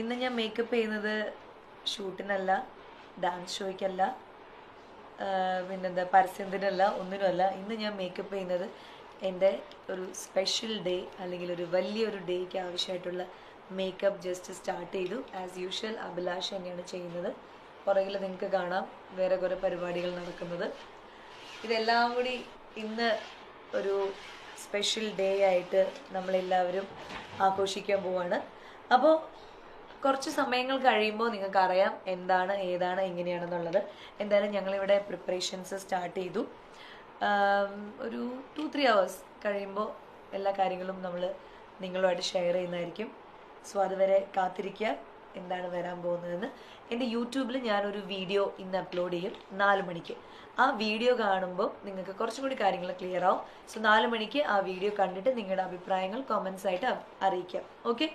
ഇന്ന് ഞാൻ മേക്കപ്പ് ചെയ്യുന്നത് ഷൂട്ടിനല്ല ഡാൻസ് ഷോയ്ക്കല്ല പിന്നെന്താ പരസ്യത്തിനല്ല ഒന്നിനുമല്ല. ഇന്ന് ഞാൻ മേക്കപ്പ് ചെയ്യുന്നത് എന്റെ ഒരു സ്പെഷ്യൽ ഡേ അല്ലെങ്കിൽ ഒരു വലിയൊരു ഡേക്ക് ആവശ്യമായിട്ടുള്ള മേക്കപ്പ് ജസ്റ്റ് സ്റ്റാർട്ട് ചെയ്തു. ആസ് യൂഷ്വൽ അഭിലാഷ് തന്നെയാണ് ചെയ്യുന്നത്. പുറകിൽ നിങ്ങൾക്ക് കാണാം വേറെ കുറേ പരിപാടികൾ നടക്കുന്നത്. ഇതെല്ലാം കൂടി ഇന്ന് ഒരു സ്പെഷ്യൽ ഡേ ആയിട്ട് നമ്മളെല്ലാവരും ആഘോഷിക്കാൻ പോവാണ്. അപ്പോൾ കുറച്ച് സമയങ്ങൾ കഴിയുമ്പോൾ നിങ്ങൾക്ക് അറിയാം എന്താണ് ഏതാണ് എങ്ങനെയാണെന്നുള്ളത്. എന്തായാലും ഞങ്ങളിവിടെ പ്രിപ്പറേഷൻസ് സ്റ്റാർട്ട് ചെയ്തു. ഒരു ടു ത്രീ അവേഴ്സ് കഴിയുമ്പോൾ എല്ലാ കാര്യങ്ങളും നമ്മൾ നിങ്ങളുമായിട്ട് ഷെയർ ചെയ്യുന്നതായിരിക്കും. സോ അതുവരെ കാത്തിരിക്കുക. എന്താണ് വരാൻ പോകുന്നതെന്ന്. എന്റെ യൂട്യൂബിൽ ഞാനൊരു വീഡിയോ ഇന്ന് അപ്ലോഡ് ചെയ്യും നാല് മണിക്ക്. ആ വീഡിയോ കാണുമ്പോൾ നിങ്ങൾക്ക് കുറച്ചും കൂടി കാര്യങ്ങൾ ക്ലിയർ ആവും. സോ നാല് മണിക്ക് ആ വീഡിയോ കണ്ടിട്ട് നിങ്ങളുടെ അഭിപ്രായങ്ങൾ കോമൻസ് ആയിട്ട് അറിയിക്കാം. ഓക്കെ